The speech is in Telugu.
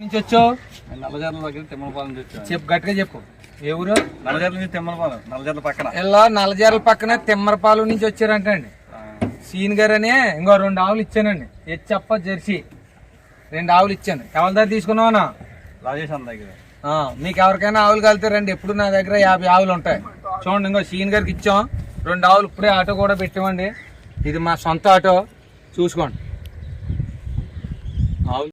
నుంచి వచ్చావు? నల్లజర్ల దగ్గర తిమ్మలపాలెం చెప్పు గట్టిగా చెప్పు. ఏ ఊరు? నల్లజర్ల నుంచి తిమ్మలపాలెం నల్లజర్ల పక్కన. ఇలా నల్లజర్ల పక్కన తిమ్మరపాలు నుంచి వచ్చారంటండి. సీన్ గారు అని ఇంకో రెండు ఆవులు ఇచ్చానండి. హెచ్చప్ప జెర్సీ. రెండు ఆవులు ఇచ్చాను. ఎవరి దగ్గర తీసుకున్నావా రాజేష్ అన్న దగ్గర. మీకు ఎవరికైనా ఆవులు కలితే రండి. ఎప్పుడు నా దగ్గర యాభై ఆవులు ఉంటాయి. చూడండి ఇంకో సీన్ గారికి ఇచ్చాం. రెండు ఆవులు ఇప్పుడే ఆటో కూడా పెట్టామండి ఇది మా సొంత ఆటో. చూసుకోండి.